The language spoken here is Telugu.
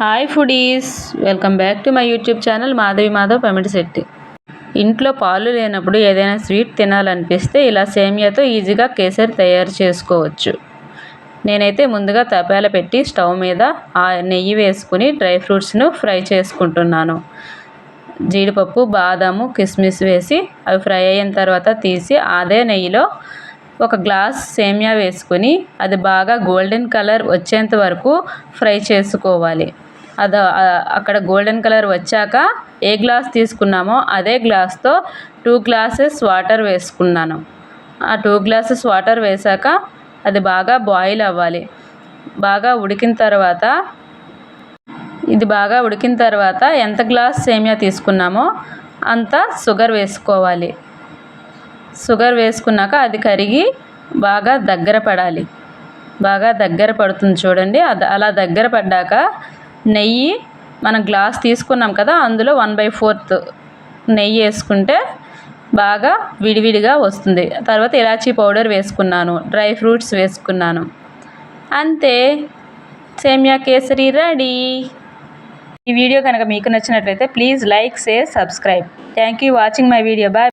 Hi foodies welcome back to my YouTube channel Madhavi Madhav Pamidi Setty. ఇంట్లో పాలు లేనప్పుడు ఏదైనా స్వీట్ తినాలనిపిస్తే ఇలా సేమియాతో ఈజీగా కేసరి తయారు చేసుకోవచ్చు. నేనైతే ముందుగా తపాల పెట్టి స్టవ్ మీద ఆ నెయ్యి వేసుకుని డ్రై ఫ్రూట్స్ను ఫ్రై చేసుకుంటున్నాను. జీడిపప్పు బాదాము కిస్మిస్ వేసి అవి ఫ్రై అయిన తర్వాత తీసి అదే నెయ్యిలో ఒక గ్లాస్ సేమియా వేసుకొని అది బాగా గోల్డెన్ కలర్ వచ్చేంత వరకు ఫ్రై చేసుకోవాలి. అది అక్కడ గోల్డెన్ కలర్ వచ్చాక ఏ గ్లాస్ తీసుకున్నామో అదే గ్లాస్తో టూ గ్లాసెస్ వాటర్ వేసుకున్నాను. ఆ టూ గ్లాసెస్ వాటర్ వేసాక అది బాగా బాయిల్ అవ్వాలి. బాగా ఉడికిన తర్వాత ఇది బాగా ఉడికిన తర్వాత ఎంత గ్లాస్ సేమియా తీసుకున్నామో అంత షుగర్ వేసుకోవాలి. షుగర్ వేసుకున్నాక అది కరిగి బాగా దగ్గర పడాలి. బాగా దగ్గర పడుతుంది చూడండి. అది అలా దగ్గర పడ్డాక నెయ్యి మనం గ్లాస్ తీసుకున్నాం కదా అందులో వన్ బై ఫోర్త్ నెయ్యి వేసుకుంటే బాగా విడివిడిగా వస్తుంది. తర్వాత ఇలాచీ పౌడర్ వేసుకున్నాను డ్రై ఫ్రూట్స్ వేసుకున్నాను. అంతే. సేమియా కేసరి రెడీ. ఈ వీడియో కనుక మీకు నచ్చినట్లయితే please like share subscribe. Thank you watching my video. Bye.